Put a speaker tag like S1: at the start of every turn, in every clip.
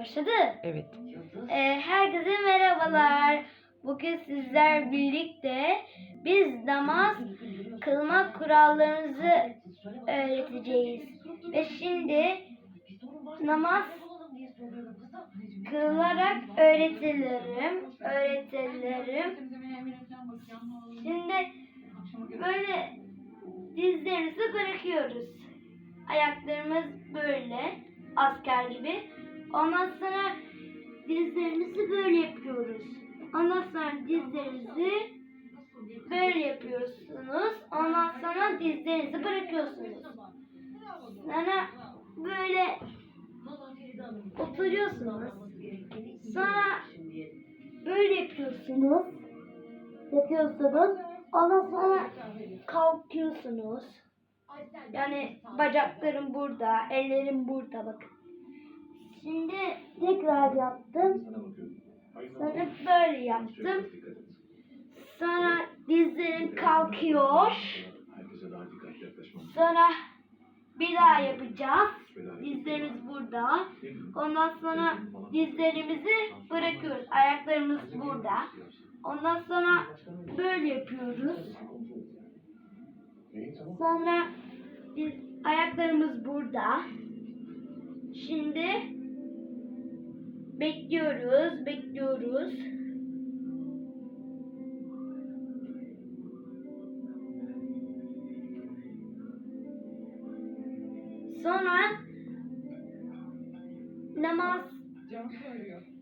S1: Başladı.
S2: Evet.
S1: Ee, herkese merhabalar. Bugün sizler birlikte biz namaz kılma kurallarımızı öğreteceğiz. Ve şimdi namaz kılarak öğretilirim. Öğretilirim. Şimdi böyle dizlerimizi bırakıyoruz. Ayaklarımız böyle asker gibi. Ondan sonra dizlerimizi böyle yapıyoruz. Ondan sonra dizlerimizi böyle yapıyorsunuz. Ondan sonra dizlerinizi bırakıyorsunuz. Sonra böyle oturuyorsunuz. Sonra böyle yapıyorsunuz. Yatıyorsunuz. Ondan sonra kalkıyorsunuz. Yani bacaklarım burada, ellerim burada bakın. Şimdi tekrar yaptım. Sonra böyle yaptım. Sonra dizlerim kalkıyor. Sonra bir daha yapacağız. Dizlerimiz burada. Ondan sonra dizlerimizi bırakıyoruz. Ayaklarımız burada. Ondan sonra böyle yapıyoruz. Sonra diz, ayaklarımız burada. Şimdi bekliyoruz, bekliyoruz. Sonra namaz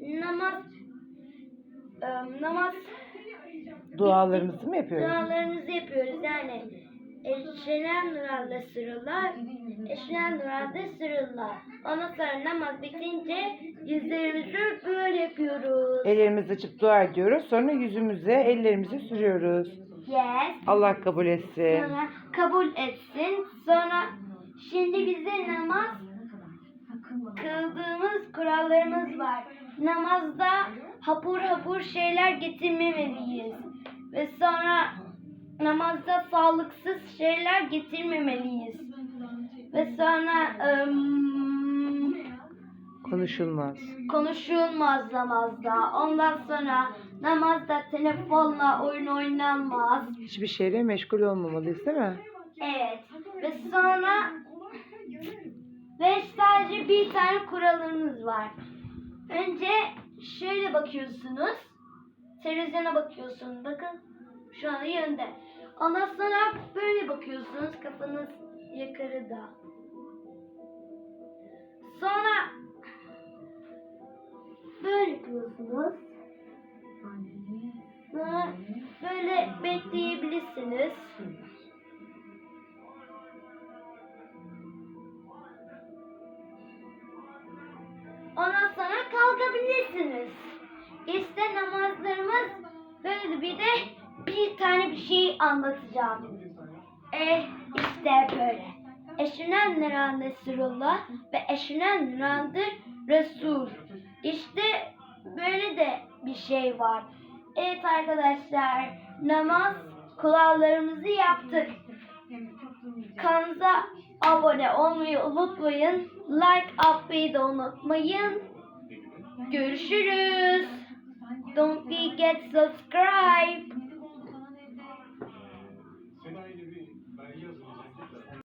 S1: namaz ıı, namaz.
S2: Dualarımızı mı yapıyoruz?
S1: dualarımızı yapıyoruz. Yani eşrenen nurallah sırullah eşrenen nurallah sırullah ondan sonra namaz bitince yüzlerimizi böyle yapıyoruz.
S2: Ellerimizi açıp dua ediyoruz. Sonra yüzümüze ellerimizi sürüyoruz.
S1: yes.
S2: Allah kabul etsin.
S1: sonra kabul etsin. Sonra şimdi bize namaz kıldığımız kurallarımız var. Namazda hapur hapur şeyler getirmemeliyiz. Ve sonra namazda sağlıksız şeyler getirmemeliyiz ve sonra ım,
S2: Konuşulmaz.
S1: konuşulmaz namazda ondan sonra namazda telefonla oyun oynanmaz
S2: Hiçbir şeyle meşgul olmamalıyız değil mi?
S1: Evet. Ve sonra ve sadece bir tane kuralımız var. Önce şöyle bakıyorsunuz. Televizyona bakıyorsunuz. Bakın şu anda yönde. Ondan sonra böyle bakıyorsunuz. Kafanız yukarıda. Yapıyorsunuz. Böyle bekleyebilirsiniz. Ondan sonra kalkabilirsiniz. İşte namazlarımız böyle bir de bir tane bir şey anlatacağım. E işte böyle. Eşinen niran Resulullah ve eşinen nirandır Resul. İşte böyle de bir şey var. Evet arkadaşlar namaz kurallarımızı yaptık. Kanalımıza abone olmayı unutmayın. Like atmayı da unutmayın. Görüşürüz. Don't forget subscribe.